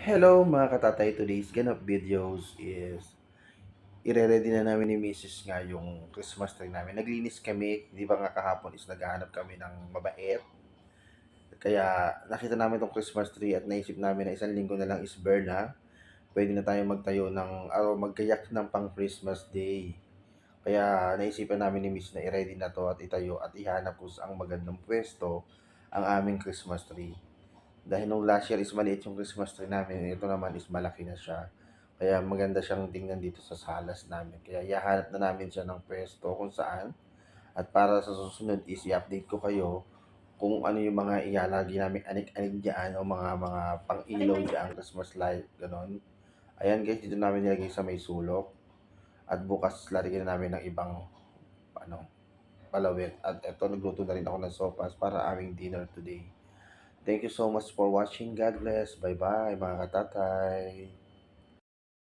Hello mga katatay, today's ganap videos is ire-ready na namin ni Mrs. nga yung Christmas tree namin. Naglinis kami, di ba nga kahapon is naghahanap kami ng mabait. Kaya nakita namin tong Christmas tree at naisip namin na isang linggo na lang is burn na. Pwede na tayo magtayo ng, araw magkayak ng pang Christmas day. Kaya naisipan namin ni Miss na i-ready na to at itayo at ihanap kung ang magandang pwesto ang aming Christmas tree. Dahil nung last year is maliit yung Christmas tree namin, ito naman is malaki na siya. Kaya maganda siyang tingnan dito sa salas namin. Kaya ihahanap na namin siya ng pwesto kung saan. At para sa susunod is i-update ko kayo kung ano yung mga ilalagay namin anik-anik dyan o mga mga pang-ilaw dyan, Christmas light, ganon. Ayan guys, dito namin nilagay sa may sulok. At bukas lalagyan na namin ng ibang ano, palawit. At eto, nagluto na rin ako ng sopas para aming dinner today. Thank you so much for watching. God bless. Bye-bye mga katatay.